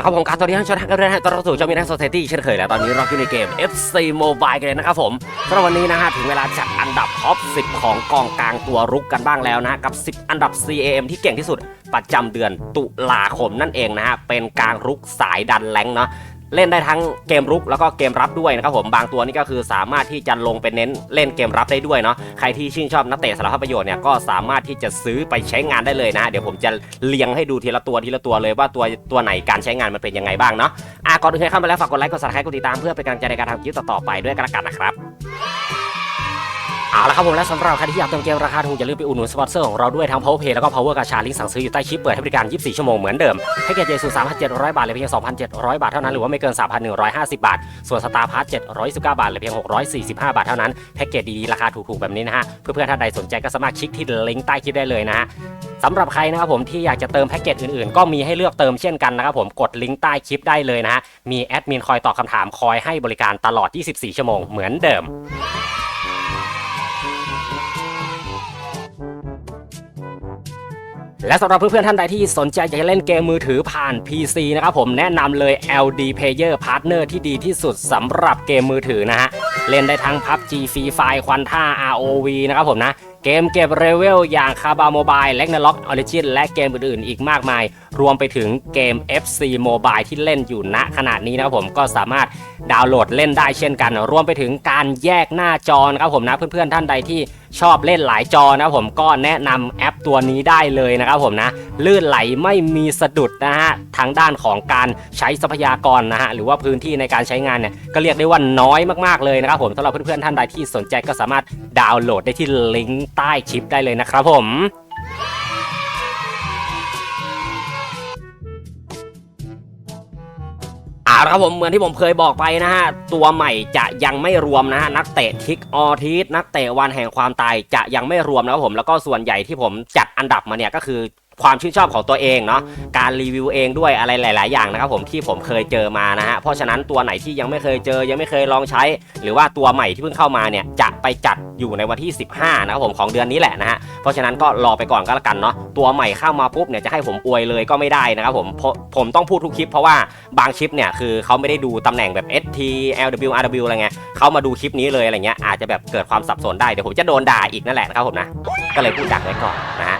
ละครับผมการตอนนี้ท่านชนะกันด้วยนะฮะตอนรับสู่จอมินักโซเซตี้เช่นเคยแล้วตอนนี้เราอยู่ในเกม FC Mobile กันเลยนะครับผมสำหรับวันนี้นะฮะถึงเวลาจัดอันดับท็อป 10 ของกองกลางตัวรุกกันบ้างแล้วนะกับ 10 อันดับ CAM ที่เก่งที่สุดประจำเดือนตุลาคมนั่นเองนะฮะเป็นกลางรุกสายดันแรงเนาะ เล่นได้ทั้งเกมรุกแล้วก็เกมรับด้วยนะครับผมบางตัวนี่ก็คือสามารถที่จะลงไปเน้นเล่นเกมรับได้ด้วยเนาะใครที่ชื่นชอบนักเตะสารพัดประโยชน์เนี่ยก็สามารถที่จะซื้อไปใช้งานได้เลยนะ เดี๋ยวผมจะเลียงให้ดูทีละตัวทีละตัวเลยว่าตัวตัวไหนการใช้งานมันเป็นยังไงบ้างเนาะอะก่อนอื่นใครเข้ามาแล้วฝากกดไลค์กดซับสไครต์กดติดตามเพื่อเป็นกำลังใจในการทำคลิปต่อๆไปด้วยกันละกันนะครับ เอาละครับผมและสำหรับใครที่อยากเติมเกมราคาถูกอย่าลืมไปอุดหนุนสปอนเซอร์ของเราด้วยทั้ง Power Pay แล้วก็ Power กาชาลิงสั่งซื้ออยู่ใต้คลิปเปิดให้บริการ 24 ชั่วโมงเหมือนเดิมให้เกรดเจสู3,700 บาทเลยเพียง 2,700 บาทเท่านั้นหรือว่าไม่เกิน 3,150 บาท ส่วนสตาร์พาร์ท719 บาทเลยเพียง 645 บาทเท่านั้นแพ็กเกจดีๆราคาถูกๆแบบนี้นะฮะเพื่อนๆท่านใดสนใจก็สามารถคลิกที่ลิงก์ใต้คลิปได้เลยนะฮะสำหรับใครนะครับผมที่อยากจะเติมแพ็กเกจอื่นๆ ก็มีให้เลือกเติมเช่นกันนะครับผมกดลิงก์ใต้คลิปได้เลยนะฮะมีแอดมินคอยตอบคำถามคอยให้บริการตลอด 24 ชั่วโมงเหมือนเดิม และสำหรับเพื่อนๆท่านใดที่สนใจอยากจะเล่นเกมมือถือผ่าน PC นะครับผมแนะนำเลย LD Player Partner ที่ดีที่สุดสำหรับเกมมือถือนะฮะ เล่นได้ทั้ง PUBG Free Fire ควันท่า ROV นะครับผมนะเกมเก็บเรเวลอย่างคาบาโมบายและนล็อกออริจินและเกมอื่นๆ อีกมากมาย รวมไปถึงเกม FC Mobile ที่เล่นอยู่ณขณะนี้นะครับผมก็สามารถดาวน์โหลดเล่นได้เช่นกัน รวมไปถึงการแยกหน้าจอนะครับผมนะเพื่อนๆท่านใดที่ชอบเล่นหลายจอนะครับผมก็แนะนำแอปตัวนี้ได้เลยนะครับผมนะลื่นไหลไม่มีสะดุดนะฮะทางด้านของการใช้ทรัพยากรนะฮะหรือว่าพื้นที่ในการใช้งานเนี่ยก็เรียกได้ว่าน้อยมากๆเลยนะครับผมสำหรับเพื่อนๆท่านใดที่สนใจก็สามารถดาวน์โหลดได้ที่ลิงก์ใต้คลิปได้เลยนะครับผมอาละครับผมเหมือนที่ผมเคยบอกไปนะฮะ ตัวใหม่จะยังไม่รวมนะฮะ นักเตะทิกออทีสนักเตะวันแห่งความตายจะยังไม่รวมนะครับผมแล้วก็ส่วนใหญ่ที่ผมจัดอันดับมาเนี่ยก็คือ ความชื่นชอบของตัวเองเนาะการรีวิวเองด้วยอะไรหลาย ๆ อย่างนะครับผมที่ผมเคยเจอมานะฮะเพราะฉะนั้นตัวไหนที่ยังไม่เคยเจอยังไม่เคยลองใช้ หรือว่าตัวใหม่ที่เพิ่งเข้ามาเนี่ยจะไปจัดอยู่ในวันที่ 15 นะครับผมของเดือนนี้แหละนะฮะเพราะฉะนั้นก็รอไปก่อนก็แล้วกันเนาะตัวใหม่เข้ามาปุ๊บเนี่ยจะให้ผมอวยเลยก็ไม่ได้นะครับผมเพราะผมต้องพูดทุกคลิปเพราะว่าบางคลิปเนี่ยคือเขาไม่ได้ดูตำแหน่งแบบ ST LW RW อะไรเงี้ยเขามาดูคลิปนี้เลยอะไรเงี้ยอาจจะแบบเกิดความสับสนได้เดี๋ยวผมจะโดนด่าอีกนั่นแหละนะครับผมนะก็เลยพูดดักไว้ก่อนนะฮะ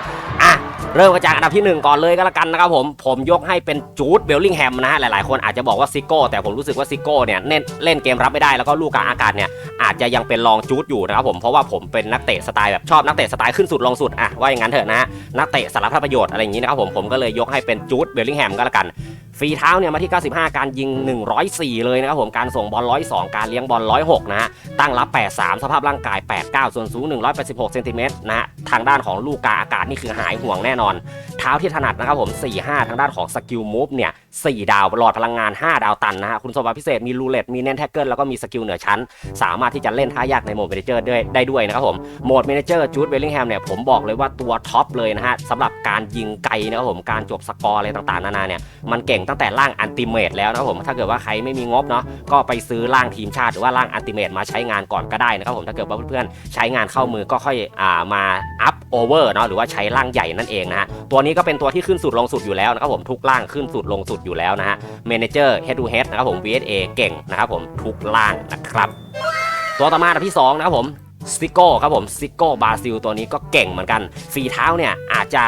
เริ่มกันจากอันดับที่ 1 ก่อนเลยก็แล้วกันนะครับผมผมยกให้เป็นจูดเบลลิงแฮมนะฮะหลายๆ คนอาจจะบอกว่าซิโก้แต่ผมรู้สึกว่าซิโก้เนี่ยเล่นเล่นเกมรับไม่ได้แล้วก็ลูกกลางอากาศเนี่ยอาจจะยังเป็นรองจูดอยู่นะครับผมเพราะว่าผมเป็นนักเตะสไตล์แบบชอบนักเตะสไตล์ขึ้นสุดลงสุดอะว่าอย่างนั้นเถอะนะฮะนักเตะสารพัดประโยชน์อะไรอย่างนี้นะครับผมผมก็เลยยกให้เป็นจูดเบลลิงแฮมก็แล้วกันฟรีเท้าเนี่ยมาที่ 95 การยิง 104 เลยนะครับผมการส่งบอล 102 การเลี้ยงบอล 106 นะฮะตั้งรับ 83 สภาพร่างกาย 89 ส่วนสูง 186เซนติเมตรนะฮะทางด้านของลูกกาอากาศนี่คือหายห่วงแน่นอน เท้าที่ถนัดนะครับผม4-5ทางด้านของสกิลมูฟเนี่ย4ดาวหลอดพลังงาน 5 ดาวตันนะฮะคุณสมบัติพิเศษมีรูเลตมีเน้นแท็กเกิลแล้วก็มีสกิลเหนือชั้น สามารถที่จะเล่นท่ายากในโหมดเมนเจอร์ด้วยได้ด้วยนะครับผมโหมดเมนเจอร์จูดเวลลิงแฮมเนี่ยผมบอกเลยว่าตัวท็อปเลยนะฮะสำหรับการยิงไกลนะครับผมการจบสกอร์อะไรต่างๆนานาเนี่ยมันเก่งตั้งแต่ร่างอันติเมตแล้วนะครับผมถ้าเกิดว่าใครไม่มีงบเนาะก็ไปซื้อร่างทีมชาติหรือว่าร่างอันติเมตมาใช้งานก่อนก็ได้นะครับผมถ้าเกิดว่าเพื่อนๆใช้งานเข้ามือก็ค่อยอ่ามาอัพโอเวอร์เนาะหรือว่าใช้ร่างใหญ่นั่นเองนะฮะตัวนี้ก็เป็นตัวที่ขึ้นสุดลงสุดอยู่แล้วนะครับผมทุกร่างขึ้นสุดลงสุดอยู่แล้วนะฮะเมนเจอร์ head to head นะครับผม VSA เก่งนะครับผมทุกร่างนะครับ ตัวต่อมาอันที่2นะครับผมซิโก้ครับผมซิโก้บราซิลตัวนี้ก็เก่งเหมือนกันฝีเท้าเนี่ยอาจจะ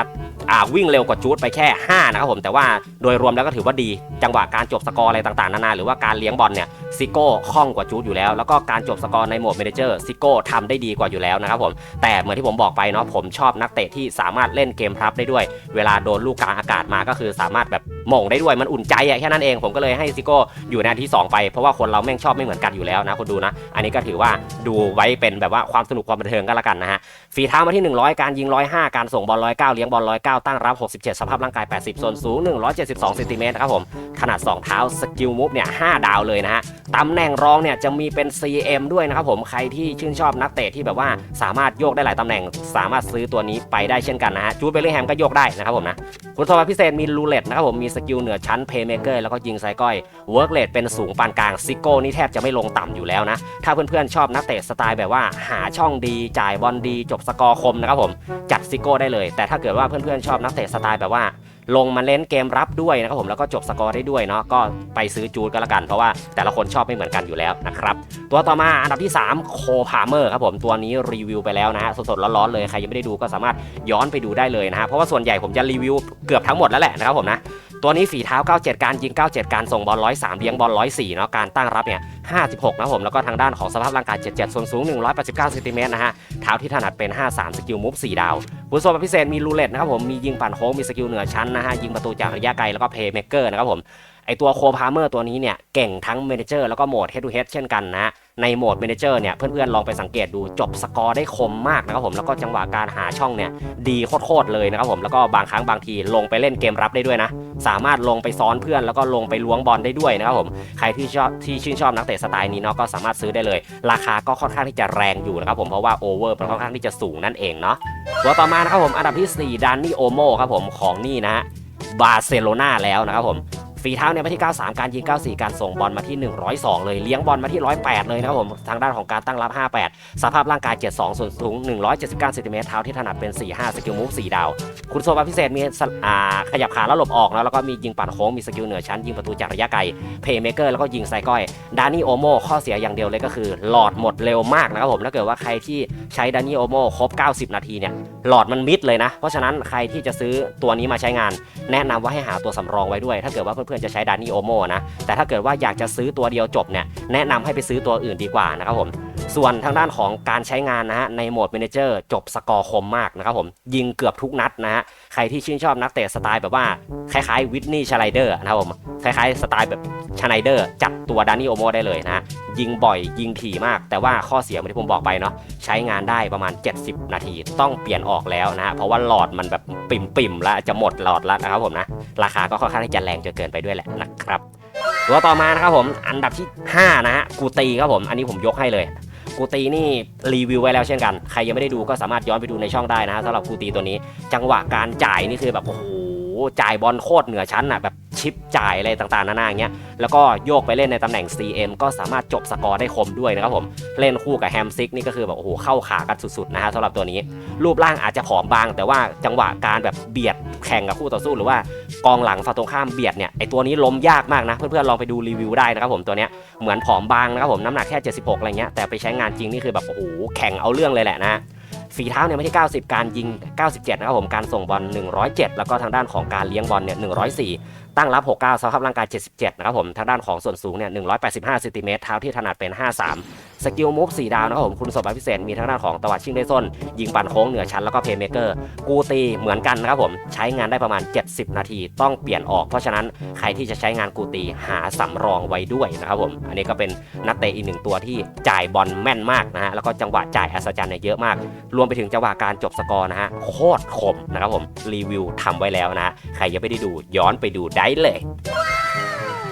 วิ่งเร็วกว่าจูดไปแค่ 5 นะครับผม แต่ว่าโดยรวมแล้วก็ถือว่าดี จังหวะการจบสกอร์อะไรต่างๆ นานา หรือว่าการเลี้ยงบอลเนี่ยซิโก้คล่องกว่าจูดอยู่แล้ว แล้วก็การจบสกอร์ในโหมดเมเนเจอร์ซิโก้ทำได้ดีกว่าอยู่แล้วนะครับผม แต่เหมือนที่ผมบอกไปเนาะ ผมชอบนักเตะที่สามารถเล่นเกมรับได้ด้วย เวลาโดนลูกกลางอากาศมาก็คือสามารถแบบหม่งได้ด้วย มันอุ่นใจอะแค่นั้นเอง ผมก็เลยให้ซิโก้อยู่ในที่ 2 ไป เพราะว่าคนเราแม่งชอบไม่เหมือนกันอยู่แล้วนะคุณดูนะ อันนี้ก็ถือว่าดูไว้เป็นแบบว่าความสนุกความบันเทิงก็แล้วกันนะฮะ ฝีเท้ามาที่ 100 การยิง 105 การส่งบอล109เลี้ยงบอล109ตั้งรับ 67 สภาพร่างกาย 80 ส่วนสูง 172เซนติเมตรครับผม ขนาด 2 เท้าสกิลมูฟเนี่ย 5 ดาวเลยนะฮะตำแหน่งรองเนี่ยจะมีเป็น CM ด้วยนะครับผม ใครที่ชื่นชอบนักเตะที่แบบว่าสามารถโยกได้หลายตำแหน่ง สามารถซื้อตัวนี้ไปได้เช่นกันนะฮะ จูดเบลลิงแฮมก็โยกได้นะครับผมนะ คุณสมบัติพิเศษมีรูเลตนะครับผม มีสกิลเหนือชั้นเพย์เมเกอร์แล้วก็ยิงไซก้อย เวิร์กเลตเป็นสูงปานกลาง ซิโก้นี่แทบจะไม่ลงต่ำอยู่แล้วนะ ถ้าเพื่อนๆชอบนักเตะสไตล์แบบว่าหาช่องดีจ่ายบอลดีจบสกอร์คมนะครับผมจัดซิโก้ได้เลย แต่ถ้าเกิดว่าเพื่อนชอบนักเตะสไตล์แบบว่า ลงมาเล่นเกมรับด้วยนะครับผมแล้วก็จบสกอร์ได้ด้วยเนาะก็ไปซื้อจูดก็แล้วกัน เพราะว่าแต่ละคนชอบไม่เหมือนกันอยู่แล้วนะครับตัวต่อมาอันดับที่ 3 โคพาเมอร์ครับผมตัวนี้รีวิวไปแล้วนะฮะสดๆร้อนๆเลยใครยังไม่ได้ดูก็สามารถย้อนไปดูได้เลยนะฮะเพราะว่าส่วนใหญ่ผมจะรีวิวเกือบทั้งหมดแล้วแหละนะครับผมนะตัวนี้ฝีเท้า 97 การยิง 97 การส่งบอล 103 เลี้ยงบอล 104 เนาะ การตั้งรับเนี่ย 56 นะผม แล้วก็ทางด้านของสภาพร่างกาย 77 ส่วนสูง 189เซนติเมตรนะฮะ เท้าที่ถนัดเป็น 53 สกิลมูฟ 4 ดาว บุญส่วนพิเศษมีรูเล็ตนะครับผมมียิงป่านโค้งมีสกิลเหนือชั้นนะฮะยิงประตูจากระยะไกลแล้วก็เพย์เมเกอร์นะครับผม ตัวโคพาเมอร์ตัวนี้เนี่ยเก่งทั้งเมนเจอร์แล้วก็โหมด head to head เช่นกันนะในโหมดเมนเจอร์เนี่ยเพื่อนๆลองไปสังเกตดูจบสกอร์ได้คมมากนะครับผมแล้วก็จังหวะการหาช่องเนี่ยดีโคตรๆเลยนะครับผมแล้วก็บางครั้งบางทีลงไปเล่นเกมรับได้ด้วยนะ สามารถลงไปซ้อนเพื่อนแล้วก็ลงไปล้วงบอลได้ด้วยนะครับผมใครที่ชอบที่ชื่นชอบนักเตะสไตล์นี้เนาะก็สามารถซื้อได้เลย ราคาก็ค่อนข้างที่จะแรงอยู่นะครับผมเพราะว่าโอเวอร์มันค่อนข้างที่จะสูงนั่นเองเนาะตัวต่อมานะครับผมอันดับที่4ดานนี่โอโมครับผมของนี่นะบาร์เซโลนาแล้วนะครับผม ฝีเท้าเนี่ยมาที่ 93 การยิง 94 การส่งบอลมาที่ 102 เลยเลี้ยงบอลมาที่ 108 เลยนะครับผมทางด้านของการตั้งรับ 58 สภาพร่างกาย 72 ส่วนสูง 179เซนติเมตรเท้าที่ถนัดเป็น 45 สกิลมูฟ4ดาว คุณโซบาพิเศษมีขยับขาแล้วหลบออกนะแล้วก็มียิงปั่นโค้งมีสกิลเหนือชั้นยิงประตูจากระยะไกลเพย์เมเกอร์แล้วก็ยิงไซก้อยดานี่โอโมข้อเสียอย่างเดียวเลยก็คือ หลอดหมดเร็วมากนะครับผมถ้าเกิดว่าใครที่ใช้ดานี่โอโมครบ 90 นาทีเนี่ยหลอดมันมิดเลยนะ เพราะฉะนั้นใครที่จะซื้อตัวนี้มาใช้งาน แนะนำว่าให้หาตัวสำรองไว้ด้วย ถ้าเกิดว่าเพื่อนื่อจะใช้ดานี่โอโมนะ แต่ถ้าเกิดว่าอยากจะซื้อตัวเดียวจบเนี่ยแนะนำให้ไปซื้อตัวอื่นดีกว่านะครับผม ส่วนทางด้านของการใช้งานนะฮะในโหมดเมนเจอร์จบสกอร์คมมากนะครับผมยิงเกือบทุกนัดนะฮะใครที่ชื่นชอบนักเตะสไตล์แบบว่าคล้ายๆวิทนี่ชไลเดอร์นะครับผมคล้ายๆสไตล์แบบชไนเดอร์จับตัวดานี่โอโมได้เลยนะฮะ ยิงบ่อย ยิงถี่มาก แต่ว่าข้อเสียเหมือนที่ผมบอกไปเนาะใช้งานได้ประมาณ 70 นาที ต้องเปลี่ยนออกแล้วนะฮะเพราะว่าหลอดมันแบบปิ่มๆแล้วจะหมดหลอดแล้วนะครับผมนะราคาก็ค่อนข้างที่จะแรงจนเกินไปด้วยแหละนะครับตัวต่อมานะครับผมอันดับที่ 5 นะฮะกูตีครับผมอันนี้ผมยกให้เลยกูตีนี่รีวิวไว้แล้วเช่นกัน ใครยังไม่ได้ดูก็สามารถย้อนไปดูในช่องได้นะฮะสำหรับกูตีตัวนี้ จังหวะการจ่ายนี่คือแบบโอ้โห จ่ายบอลโคตรเหนือชั้นอะแบบชิปจ่ายอะไรต่างๆนานาอย่างเงี้ยแล้วก็โยกไปเล่นในตำแหน่ง CM ก็สามารถจบสกอร์ได้คมด้วยนะครับผมเล่นคู่กับแฮมซิกนี่ก็คือแบบโอ้โหเข้าขากันสุดๆนะฮะสำหรับตัวนี้ รูปร่างอาจจะผอมบาง แต่ว่าจังหวะการแบบเบียดแข่งกับคู่ต่อสู้หรือว่ากองหลังฝั่งตรงข้ามเบียดเนี่ยไอตัวนี้ล้มยากมากนะ เพื่อนๆลองไปดูรีวิวได้นะครับผมตัวเนี้ยเหมือนผอมบางนะครับผมน้ำหนักแค่ 76อะไรเงี้ยแต่ไปใช้งานจริงนี่คือแบบโอ้โหแข่งเอาเรื่องเลยแหละนะ ฝีเท้าเนี่ยไม่ใช่90 การยิง 97 นะครับผม การส่งบอล 107 แล้วก็ทางด้านของการเลี้ยงบอลเนี่ย 104 ตั้งรับ 69สภาพร่างกาย 77 นะครับผมทางด้านของส่วนสูงเนี่ย 185เซนติเมตรเท้าที่ถนัดเป็น 53 สกิลมูฟ4ดาวนะครับผมคุณสมบัติพิเศษมีทางด้านของตวัดชิงได้ส้น ยิงปั่นโค้งเหนือชั้นแล้วก็เพย์เมเกอร์กูตีเหมือนกันนะครับผมใช้งานได้ประมาณ 70 นาทีต้องเปลี่ยนออกเพราะฉะนั้นใครที่จะใช้งานกูตีหาสำรองไว้ด้วยนะครับผมอันนี้ก็เป็นนักเตะอีกหนึ่งตัวที่จ่ายบอลแม่นมากนะฮะแล้วก็จังหวะจ่ายอัศจรรย์เนี่ยเยอะมาก รวมไปถึงจังหวะการจบสกอร์นะฮะโคตรคมนะครับผมรีวิวทำไว้แล้วนะใครยังไม่ได้ดูย้อนไปดูได้เลย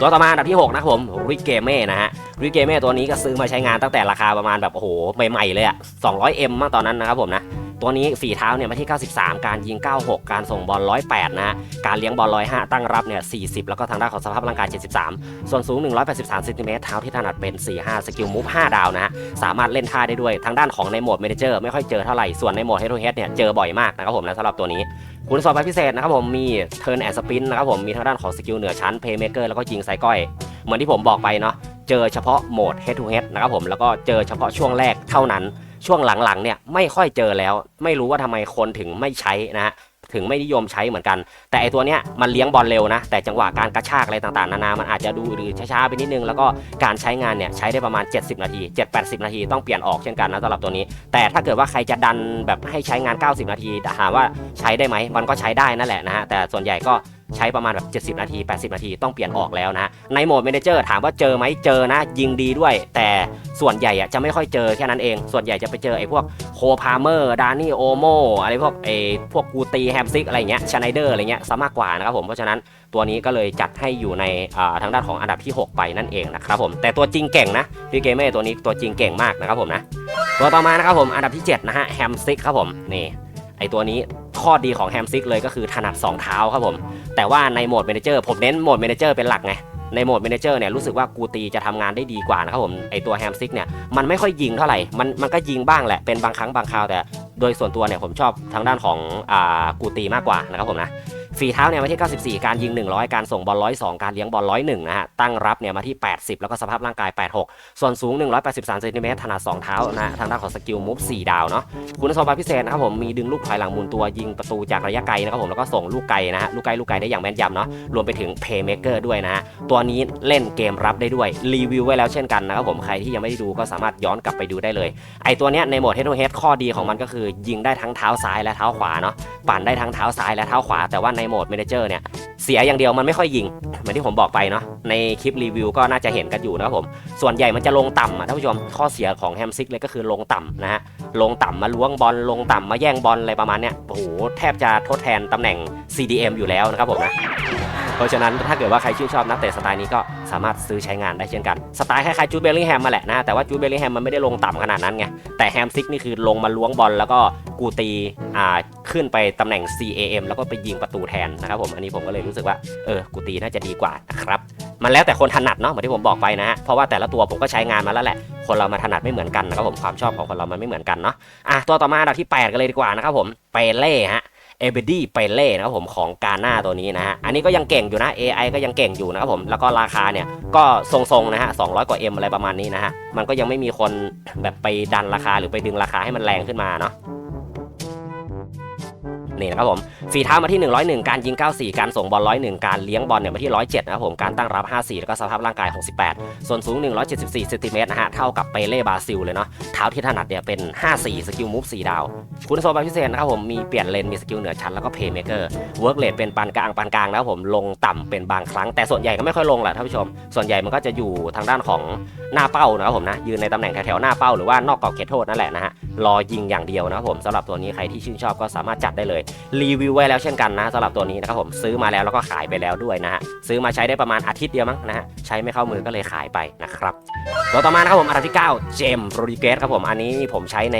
ตัวต่อมาอันดับที่ 6 นะครับผมริเกเม่นะฮะริเกเม่ตัวนี้ก็ซื้อมาใช้งานตั้งแต่ราคาประมาณแบบโอ้โหใหม่ๆเลยอะ 200M มั้งตอนนั้นนะครับผมนะตัวนี้ฝีเท้าเนี่ยมาที่ 93 การยิง 96 การส่งบอล 108 นะฮะ การเลี้ยงบอล 105 ตั้งรับเนี่ย 40 แล้วก็ทางด้านของสภาพร่างกาย 73 ส่วนสูง 183เซนติเมตรเท้าที่ถนัดเป็น 45 สกิลมูฟ 5 ดาวนะฮะ สามารถเล่นท่าได้ด้วย ทางด้านของในโหมดเมนเจอร์ไม่ค่อยเจอเท่าไหร่ ส่วนในโหมดเฮด o เฮดเนี่ยเจอบ่อยมากนะครับผมนะสำหรับตัวนี้ คุณสมบัติพิเศษนะครับผมมีเทิร์นแอนด์สปินนะครับผมมีทางด้านของสกิลเหนือชั้นเพย์เมเกอร์แล้วก็ยิงไซก้อย เหมือนที่ผมบอกไปเนาะเจอเฉพาะโหมด head to head นะครับผมแล้วก็เจอเฉพาะช่วงแรกเท่านั้น ช่วงหลังๆเนี่ยไม่ค่อยเจอแล้ว ไม่รู้ว่าทำไมคนถึงไม่ใช้นะฮะ ถึงไม่นิยมใช้เหมือนกัน แต่ไอตัวเนี้ยมันเลี้ยงบอลเร็วนะ แต่จังหวะการกระชากอะไรต่างๆนานา มันอาจจะดูหรือช้าๆไปนิดนึง แล้วก็การใช้งานเนี่ยใช้ได้ประมาณ 70 นาที 7-80 นาทีต้องเปลี่ยนออกเช่นกันนะสำหรับตัวนี้ แต่ถ้าเกิดว่าใครจะดันแบบให้ใช้งาน 90 นาทีถามว่าใช้ได้ไหมมันก็ใช้ได้นั่นแหละนะฮะแต่ส่วนใหญ่ก็ ใช้ประมาณแบบ 70 นาที 80 นาทีต้องเปลี่ยนออกแล้วนะ ในโหมดเมนเจอร์ถามว่าเจอไหมเจอนะ ยิงดีด้วย แต่ส่วนใหญ่อะจะไม่ค่อยเจอแค่นั้นเอง ส่วนใหญ่จะไปเจอไอ้พวกโคพาเมอร์ดานี่โอโมอะไรพวกไอ้พวกกูตีแฮมซิกอะไรเงี้ยชไนเดอร์อะไรเงี้ยซะมากกว่านะครับผมเพราะฉะนั้นตัวนี้ก็เลยจัดให้อยู่ในทางด้านของอันดับที่ 6 ไปนั่นเองนะครับผมแต่ตัวจริงเก่งนะพี่เกมเม่ตัวนี้ตัวจริงเก่งมากนะครับผมนะตัวต่อมานะครับผมอันดับที่ 7 นะฮะแฮมซิกครับผมนี่ไอตัวนี้ข้อดีของแฮมซิกเลยก็คือถนัด 2 เท้าครับผม แต่ว่าในโหมดเมนเจอร์ผมเน้นโหมดเมนเจอร์เป็นหลักไงในโหมดเมนเจอร์เนี่ยรู้สึกว่ากูตีจะทำงานได้ดีกว่านะครับผมไอตัวแฮมซิกเนี่ยมันไม่ค่อยยิงเท่าไหร่มันมันก็ยิงบ้างแหละเป็นบางครั้งบางคราวแต่ โดยส่วนตัวเนี่ยผมชอบทางด้านของอ่ากูตีมากกว่านะครับผมนะ ฝีเท้าเนี่ยมาที่ 94 การยิง 100 การส่งบอล102 การเลี้ยงบอล101 นะฮะ ตั้งรับเนี่ยมาที่ 80 แล้วก็สภาพร่างกาย 86 ส่วนสูง 183เซนติเมตรถนัด2เท้านะ ทางด้านของสกิลมูฟ4ดาวเนาะ คุณสมบัติพิเศษนะครับผม มีดึงลูกถอยหลังมุนตัวยิงประตูจากระยะไกลนะครับผม แล้วก็ส่งลูกไกลนะฮะ ลูกไกลลูกไกลได้อย่างแม่นยำเนาะ รวมไปถึงเพย์เมเกอร์ด้วยนะฮะ ตัวนี้เล่นเกมรับได้ด้วย รีวิวไว้แล้วเช่นกันนะครับผม ใครที่ยังไม่ได้ดูก็สามารถย้อนกลับไปดูได้เลย ไอตัวเนี้ยในโหมด head to head ข้อดีของมันก็คือ ยิงได้ทั้งเท้าซ้ายและเท้าขวาเนาะ ปั่นได้ทั้งเท้าซ้ายและเท้าขวา แต่ว่าในโหมดเมเจอร์เนี่ยเสียอย่างเดียวมันไม่ค่อยยิง เหมือนที่ผมบอกไปเนาะในคลิปรีวิวก็น่าจะเห็นกันอยู่นะครับผม ส่วนใหญ่มันจะลงต่ำอะท่านผู้ชมข้อเสียของแฮมซิกเลยก็คือลงต่ำนะฮะลงต่ำมาล้วงบอลลงต่ำมาแย่งบอลอะไรประมาณเนี้ยโอ้โหแทบจะทดแทนตำแหน่ง CDM อยู่แล้วนะครับผมนะ เพราะฉะนั้นถ้าเกิดว่าใครชื่นชอบนักเตะสไตล์นี้ก็สามารถซื้อใช้งานได้เช่นกัน สไตล์คล้ายๆจูเบลลิงแฮมมาแหละนะ แต่ว่าจูเบลลิงแฮมมันไม่ได้ลงต่ำขนาดนั้นไง แต่แฮมซิกนี่คือลงมาล้วงบอลแล้วก็กูตีอ่าขึ้นไปตำแหน่ง CAM แล้วก็ไปยิงประตูแทนนะครับผม อันนี้ผมก็เลยรู้สึกว่าเออกูตีน่าจะดีกว่านะครับมันแล้วแต่คนถนัดเนาะเหมือนที่ผมบอกไปนะฮะเพราะว่าแต่ละตัวผมก็ใช้งานมาแล้วแหละ คนเรามาถนัดไม่เหมือนกันนะครับผมความชอบของคนเรามันไม่เหมือนกันเนาะอะตัวต่อมาอันดับที่ 8 กันเลยดีกว่านะครับผมเปเล่ฮะ เอเบดี้ไปเล่นะครับผมของกาหน้าตัวนี้นะฮะ อันนี้ก็ยังเก่งอยู่นะ AI ก็ยังเก่งอยู่นะครับผม แล้วก็ราคาเนี่ยก็ทรงๆนะฮะ 200 กว่า M อะไรประมาณนี้นะฮะ มันก็ยังไม่มีคนแบบไปดันราคาหรือไปดึงราคาให้มันแรงขึ้นมาเนาะ นี่นะครับผมฝีเท้ามาที่ 101 การยิง 94 การส่งบอล 101 การเลี้ยงบอลเนี่ยมาที่ 107 นะครับผมการตั้งรับ 54 แล้วก็สภาพร่างกาย 68 ส่วนสูง 174เซนติเมตรนะฮะเท่ากับเปเล่บราซิลเลยเนาะเท้าที่ถนัดเนี่ยเป็น 54 สกิลมูฟ4ดาว คุณสมบัติพิเศษนะครับผมมีเปลี่ยนเลนมีสกิลเหนือชั้นแล้วก็เพย์เมเกอร์เวิร์กเลทเป็นปานกลางปานกลางนะครับผมลงต่ำเป็นบางครั้ง แต่ส่วนใหญ่ก็ไม่ค่อยลงแหละท่านผู้ชม ส่วนใหญ่มันก็จะอยู่ทางด้านของหน้าเป้านะครับผมนะยืนในตำแหน่งแถวๆหน้าเป้าหรือว่านอกกรอบเขตโทษนั่นแหละนะฮะรอยิงอย่างเดียวนะครับผมสำหรับตัวนี้ใครที่ชื่นชอบก็สามารถจัดได้เลยรีวิวไว้แล้วเช่นกันนะสำหรับตัวนี้นะครับผมซื้อมาแล้วแล้วก็ขายไปแล้วด้วยนะฮะซื้อมาใช้ได้ประมาณอาทิตย์เดียวมั้งนะฮะใช้ไม่เข้ามือก็เลยขายไปนะครับตัวต่อมานะครับผมอันดับที่9เจมโรดิเกสครับผมอันนี้ผมใช้ใน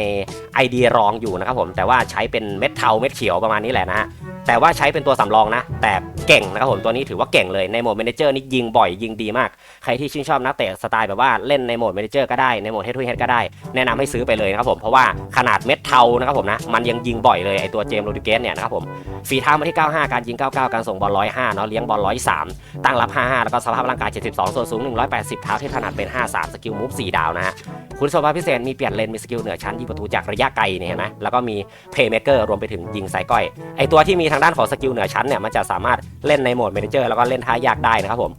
ไอเดียรองอยู่นะครับผมแต่ว่าใช้เป็นเม็ดเทาเม็ดเขียวประมาณนี้แหละนะฮะแต่ว่าใช้เป็นตัวสำรองนะ แต่ เก่งนะครับผมตัวนี้ถือว่าเก่งเลยในโหมดเมนเจอร์นี่ยิงบ่อยยิงดีมาก ใครที่ชื่นชอบนักเตะสไตล์แบบว่าเล่นในโหมดเมนเจอร์ก็ได้ในโหมดเฮดทูเฮดก็ได้แนะนำให้ซื้อไปเลยนะครับผมเพราะว่าขนาดเม็ดเทานะครับผมนะมันยังยิงบ่อยเลยไอตัวเจมส์โรดิเกสเนี่ยนะครับผมฝีเท้ามาที่ 95 การยิง 99 การส่งบอล 105 เนาะเลี้ยงบอล 103 ตั้งรับ 55 แล้วก็สภาพร่างกาย 72 ส่วนสูง 180 เท้าที่ถนัดเป็น 53 สกิลมูฟ 4 ดาวนะฮะคุณสมบัติพิเศษมีเปลี่ยนเลนมีสกิลเหนือชั้นยิงประตูจากระยะไกลเนี่ยเห็นไหมแล้วก็มีเพย์เมเกอร์รวมไปถึงยิงสายก้อยไอตัวที่มีทางด้านของสกิลเหนือชั้นเนี่ยมันจะสามารถเล่นในโหมดเมนเจอร์แล้วก็เล่นท่ายากได้นะครับผม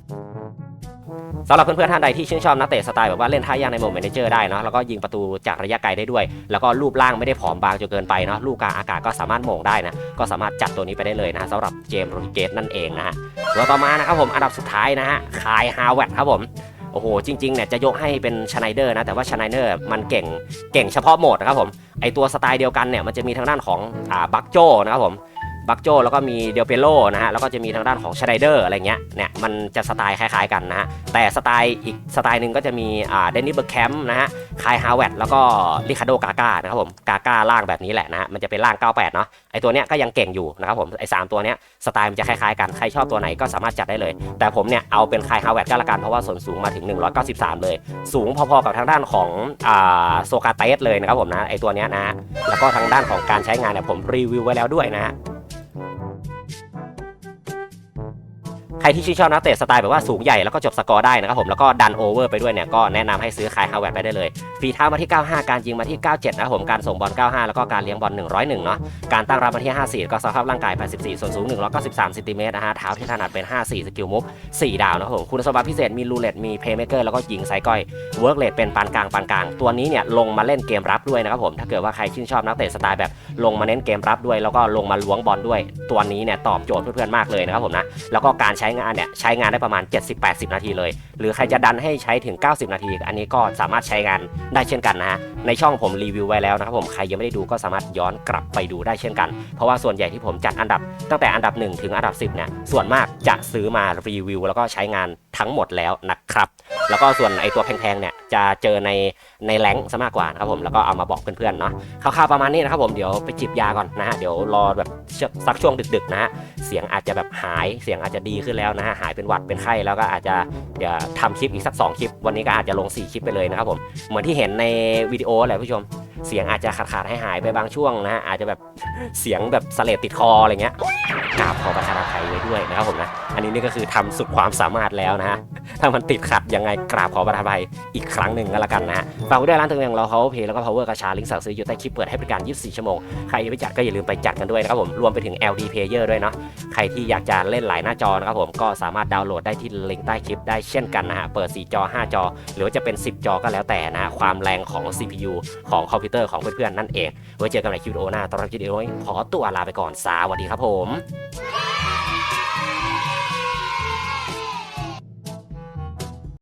สำหรับเพื่อนๆท่านใดที่ชื่นชอบนักเตะสไตล์แบบว่าเล่นท่ายากในโหมดเมนเจอร์ได้เนาะแล้วก็ยิงประตูจากระยะไกลได้ด้วย แล้วก็รูปร่างไม่ได้ผอมบางจนเกินไปเนาะลูกกลางอากาศก็สามารถโหมงได้นะก็สามารถจัดตัวนี้ไปได้เลยนะสำหรับเจมส์โรดิเกสนั่นเองนะฮะตัวต่อมานะครับผมอันดับสุดท้ายนะฮะคายฮาวเวตครับผมโอ้โหจริงๆเนี่ยจะยกให้เป็นชไนเดอร์นะแต่ว่าชไนเดอร์มันเก่งเก่งเฉพาะโหมดนะครับผมไอตัวสไตล์เดียวกันเนี่ยมันจะมีทางด้านของอ่าบักโจนะครับผม บักโจแล้วก็มีเดลเปโลนะฮะแล้วก็จะมีทางด้านของชไนเดอร์อะไรเงี้ยเนี่ยมันจะสไตล์คล้ายๆกันนะฮะแต่สไตล์อีกสไตล์หนึ่งก็จะมีอ่าเดนนิสเบอร์แคมป์นะฮะคายฮาวเวตแล้วก็ลิคาโดกาก้านะครับผมกาก้าล่างแบบนี้แหละนะฮะมันจะเป็นล่าง 98 เนาะไอตัวเนี้ยก็ยังเก่งอยู่นะครับผมไอสามตัวเนี้ยสไตล์มันจะคล้ายๆกันใครชอบตัวไหนก็สามารถจัดได้เลย แต่ผมเนี่ยเอาเป็นคายฮาวเวตก็แล้วกันเพราะว่าส่วนสูงมาถึง 193 เลย สูงพอๆกับทางด้านของอ่าโซกาเตสเลยนะครับผมนะไอตัวเนี้ยนะฮะแล้วก็ทางด้านของการใช้งานเนี่ยผมรีวิวไว้แล้วด้วยนะ ใครที่ชื่นชอบนักเตะสไตล์แบบว่าสูงใหญ่แล้วก็จบสกอร์ได้นะครับผมแล้วก็ดันโอเวอร์ไปด้วยเนี่ยก็แนะนำให้ซื้อคายฮาวเวตไปได้เลยฝีเท้ามาที่ 95 การยิงมาที่ 97 นะครับผมการส่งบอล 95 แล้วก็การเลี้ยงบอล 101 เนาะการตั้งรับมาที่ 54 ก็สภาพร่างกาย 84 ส่วนสูง 193ซนติเมตรนะฮะเท้าที่ถนัดเป็น 54 สกิลมุฟ4ดาวนะครับผมคุณสมบัติพิเศษมีลูเลตมีเพย์เมเกอร์แล้วก็ยิงไซก้อยเวิร์กเลทเป็นปานกลางปานกลางตัวนี้เนี่ยลงมาเล่นเกมรับด้วยนะครับผมถ้าเกิดว่าใครชื่นชอบนักเตะสไตล์แบบลงมาเน้นเกมรับด้วย แล้วก็ลงมาล้วงบอลด้วย ตัวนี้เนี่ยตอบโจทย์เพื่อนๆมากเลยนะครับผมนะแล้วก็การใช้งานเนี่ยใช้งานได้ประมาณ 70-80 นาทีเลย หรือใครจะดันให้ใช้ถึง 90 นาที อันนี้ก็สามารถใช้งานได้เช่นกันนะฮะในช่องผมรีวิวไว้แล้วนะครับผมใครยังไม่ได้ดูก็สามารถย้อนกลับไปดูได้เช่นกัน เพราะว่าส่วนใหญ่ที่ผมจัดอันดับตั้งแต่อันดับ 1 ถึงอันดับ 10เนี่ยส่วนมากจะซื้อมารีวิว แล้วก็ใช้งานทั้งหมดแล้วนะครับแล้วก็ส่วนไอตัวแพงๆเนี่ยจะเจอในในแรงซะมากกว่านะครับผมแล้วก็เอามาบอกเพื่อนๆเนาะคร่าวๆประมาณนี้นะครับผมเดี๋ยวไปจิบยาก่อนนะฮะเดี๋ยวรอแบบสักช่วงดึกๆนะฮะเสียงอาจจะแบบหายเสียงอาจจะดีขึ้นแล้วนะฮะหายเป็นหวัดเป็นไข้แล้วก็อาจจะเดี๋ยวทำคลิปอีกสัก 2 คลิป วันนี้ก็อาจจะลง 4 คลิปไปเลยนะครับผมเหมือนที่เห็นในวิดีโอแหละผู้ชม เสียงอาจจะขาดๆให้หายไปบางช่วงนะฮะอาจจะแบบเสียงแบบสเลดติดคออะไรเงี้ยกราบขอประทานอภัยไว้ด้วยนะครับผมนะอันนี้นี่ก็คือทำสุดความสามารถแล้วนะฮะถ้ามันติดขัดยังไงกราบขอประทานอภัยอีกครั้งหนึ่งก็แล้วกันนะฮะฝากไว้ด้วยร้านตึงอย่างเรา Power Pay แล้วก็ Power กระชาลิงก์สั่งซื้ออยู่ใต้คลิปเปิดให้บริการ 24 ชั่วโมงใครยังไม่จัดก็อย่าลืมไปจัดกันด้วยนะครับผมรวมไปถึง LD Player ด้วยเนาะใครที่อยากจะเล่นหลายหน้าจอนะครับผมก็สามารถดาวน์โหลดได้ที่ลิงก์ใต้คลิปได้เช่นกันนะฮะเปิด 4 จอ 5 จอ หรือว่าจะเป็น 10 จอก็แล้วแต่นะฮะความแรงของ CPU ของคอมพิวเตอร์ของเพื่อนๆนั่นเอง ไว้เจอกันใหม่คลิปวิดีโอหน้าตอนรับคลิปวิดีโอนี้ขอตัวลาไปก่อนสวัสดีครับผม